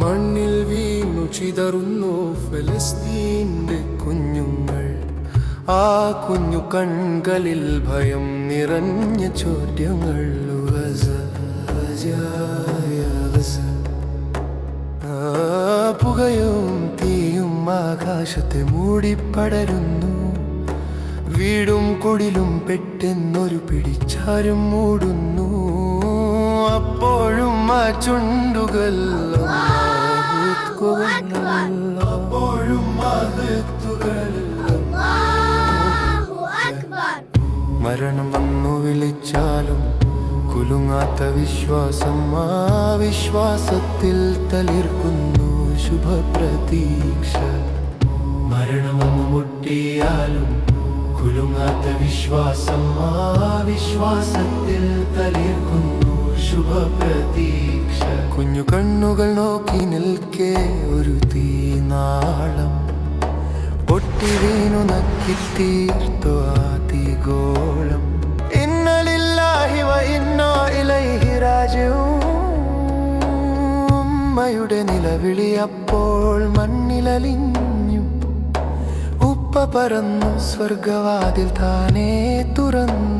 മണ്ണിൽ വീണു ചിതറുന്നു ഫലസ്തീന്റെ കുഞ്ഞുങ്ങൾ. ആ കുഞ്ഞു കൺകളിൽ ഭയം നിറഞ്ഞ ചോദ്യങ്ങൾ. പുകയും തീയും ആകാശത്തെ മൂടിപ്പടരുന്നു. വീടും കുടിലും പെട്ടെന്നൊരു പിടിച്ചാരും മൂടുന്നു. അപ്പോഴും ചുണ്ടുകൾ മരണം വന്നു വിളിച്ചാലും കുലുങ്ങാത്ത വിശ്വാസം ആ വിശ്വാസത്തിൽ തളിർക്കുന്നു ശുഭപ്രതീക്ഷ. മരണം മുട്ടിയാലും കുലുങ്ങാത്ത വിശ്വാസം ആ വിശ്വാസത്തിൽ തളിർക്കുന്നു ശുഭപ്രതീക്ഷ. കുഞ്ഞു കണ്ണുകൾ നോക്കി നിൽക്കേ ഒരു തീനാളം. പൊട്ടി വീണു നക്കി തീർത്തു ഗോളം ഇന്നലില്ലാഹി വ ഇന്നാ ഇലൈഹി ഉമ്മയുടെ നിലവിളി അപ്പോൾ മണ്ണിലലിഞ്ഞു. ഉപ്പ പറന്നു സ്വർഗവാതിൽ താനേ തുറന്നു.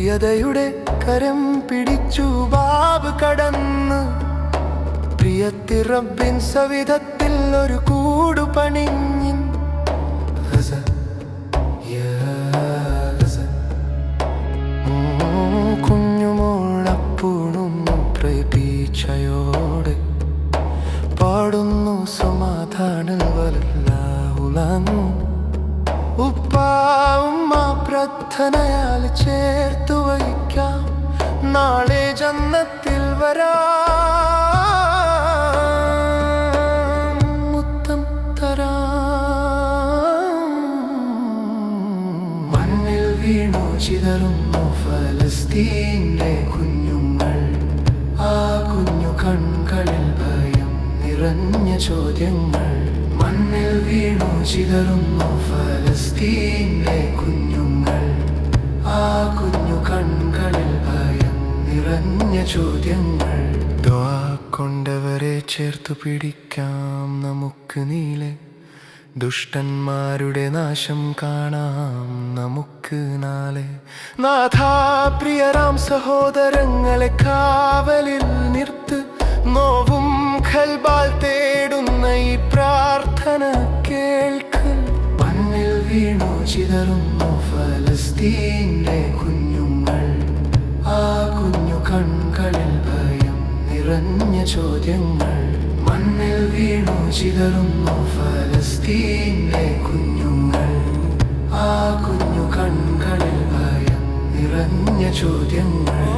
പ്രിയതയുടെ കരം പിടിച്ചു ബാബ് കടന്ന്. പ്രിയത്തിറബിൻ സവിധത്തിൽ ഒരു കൂടു പണിഞ്ഞിൻ. സമാധാനം വലല്ലാഹുലങ്ങും ഉപ്പ ഉമ്മ പ്രാർത്ഥനയാൽ ചേർത്തു വയ്ക്കാം നാളെ ജന്നത്തിൽ വരാ. മുത്തം തരാ. മണ്ണിൽ വീണു ചിതറുന്നു ഫലസ്തീന്റെ കുഞ്ഞുങ്ങൾ. ആ കുഞ്ഞു കൺകളിൽ ഭയം നിറഞ്ഞ ചോദ്യങ്ങൾ. മണ്ണിൽ വീണു ചിതറുന്നു ഫലസ്തീന്റെ കുഞ്ഞുങ്ങൾ ആ കുഞ്ഞു കൺകളിൽ ഭയം നിറഞ്ഞ ചോദ്യങ്ങൾ കൊണ്ടവരെ ചേർത്തു പിടിക്കാം നമുക്ക് നീല. ദുഷ്ടന്മാരുടെ നാശം കാണാം നമുക്ക് നാളെ നാഥാ പ്രിയരാം സഹോദരങ്ങളെ കാവലിൽ ചിതറുന്നു ഫലസ്തീനിലെ കുഞ്ഞുങ്ങൾ. ആ കുഞ്ഞു കൺകളിൽ ഭയം നിറഞ്ഞ ചോദ്യങ്ങൾ. മണ്ണിൽ വീണു ചിതറുന്നു ഫലസ്തീനിലെ കുഞ്ഞുങ്ങൾ. ആ കുഞ്ഞു കൺകളിൽ ഭയം നിറഞ്ഞ ചോദ്യങ്ങൾ.